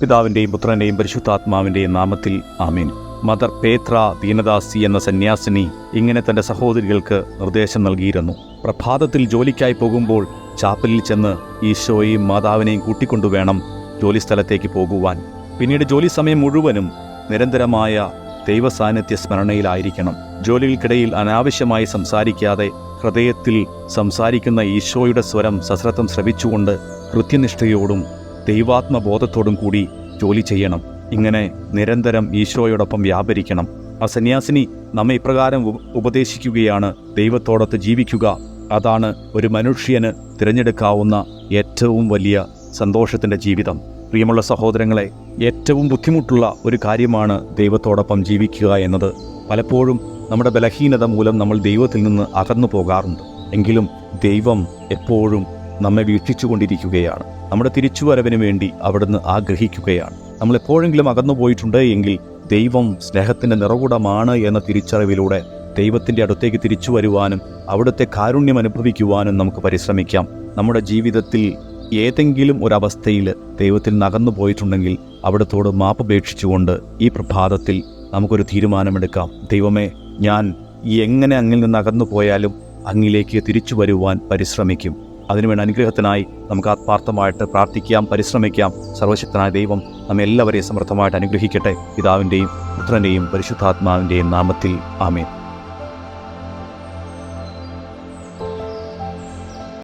പിതാവിന്റെയും പുത്രന്റെയും പരിശുദ്ധാത്മാവിന്റെയും നാമത്തിൽ ആമീൻ. മദർ പേത്ര ദീനദാസി എന്ന സന്യാസിനി ഇങ്ങനെ തന്റെ സഹോദരികൾക്ക് നിർദ്ദേശം നൽകിയിരുന്നു. പ്രഭാതത്തിൽ ജോലിക്കായി പോകുമ്പോൾ ചാപ്പലിൽ ചെന്ന് ഈശോയെയും മാതാവിനെയും കൂട്ടിക്കൊണ്ടുവേണം ജോലിസ്ഥലത്തേക്ക് പോകുവാൻ. പിന്നീട് ജോലി സമയം മുഴുവനും നിരന്തരമായ ദൈവസാന്നിധ്യ സ്മരണയിലായിരിക്കണം. ജോലികൾക്കിടയിൽ അനാവശ്യമായി സംസാരിക്കാതെ ഹൃദയത്തിൽ സംസാരിക്കുന്ന ഈശോയുടെ സ്വരം സശ്രദ്ധം ശ്രവിച്ചുകൊണ്ട് കൃത്യനിഷ്ഠയോടും ദൈവാത്മബോധത്തോടും കൂടി ജോലി ചെയ്യണം. ഇങ്ങനെ നിരന്തരം ഈശോയോടൊപ്പം വ്യാപരിക്കണം. ആ സന്യാസിനി നമ്മെ ഇപ്രകാരം ഉപദേശിക്കുകയാണ്. ദൈവത്തോടൊത്ത് ജീവിക്കുക. അതാണ് ഒരു മനുഷ്യന് തിരഞ്ഞെടുക്കാവുന്ന ഏറ്റവും വലിയ സന്തോഷത്തിന്റെ ജീവിതം. പ്രിയമുള്ള സഹോദരങ്ങളെ ഏറ്റവും ബുദ്ധിമുട്ടുള്ള ഒരു കാര്യമാണ് ദൈവത്തോടൊപ്പം ജീവിക്കുക എന്നത്. പലപ്പോഴും നമ്മുടെ ബലഹീനത മൂലം നമ്മൾ ദൈവത്തിൽ നിന്ന് അകന്നു പോകാറുണ്ട്. എങ്കിലും ദൈവം എപ്പോഴും നമ്മെ വീക്ഷിച്ചുകൊണ്ടിരിക്കുകയാണ്. നമ്മുടെ തിരിച്ചുവരവിന് വേണ്ടി അവിടുന്ന് ആഗ്രഹിക്കുകയാണ്. നമ്മൾ എപ്പോഴെങ്കിലും അകന്നു പോയിട്ടുണ്ട് എങ്കിൽ ദൈവം സ്നേഹത്തിന്റെ നിറകുടമാണ് എന്ന തിരിച്ചറിവിലൂടെ ദൈവത്തിന്റെ അടുത്തേക്ക് തിരിച്ചു വരുവാനും അവിടുത്തെ കാരുണ്യം അനുഭവിക്കുവാനും നമുക്ക് പരിശ്രമിക്കാം. നമ്മുടെ ജീവിതത്തിൽ ഏതെങ്കിലും ഒരവസ്ഥയിൽ ദൈവത്തിൽ നകന്നു പോയിട്ടുണ്ടെങ്കിൽ അവിടത്തോട് മാപ്പപേക്ഷിച്ചുകൊണ്ട് ഈ പ്രഭാതത്തിൽ നമുക്കൊരു തീരുമാനമെടുക്കാം. ദൈവമേ ഞാൻ എങ്ങനെ അങ്ങിൽ നിന്ന് അകന്നു പോയാലും അങ്ങിലേക്ക് തിരിച്ചു വരുവാൻ പരിശ്രമിക്കും. അതിനുവേണ്ട അനുഗ്രഹത്തിനായി നമുക്ക് ആത്മാർത്ഥമായിട്ട് പ്രാർത്ഥിക്കാം പരിശ്രമിക്കാം. സർവശക്തനായ ദൈവം നമ്മെ എല്ലാവരെയും സമൃദ്ധമായിട്ട് അനുഗ്രഹിക്കട്ടെ. പിതാവിന്റെയും പുത്രന്റെയും പരിശുദ്ധാത്മാവിന്റെയും നാമത്തിൽ ആമേൻ.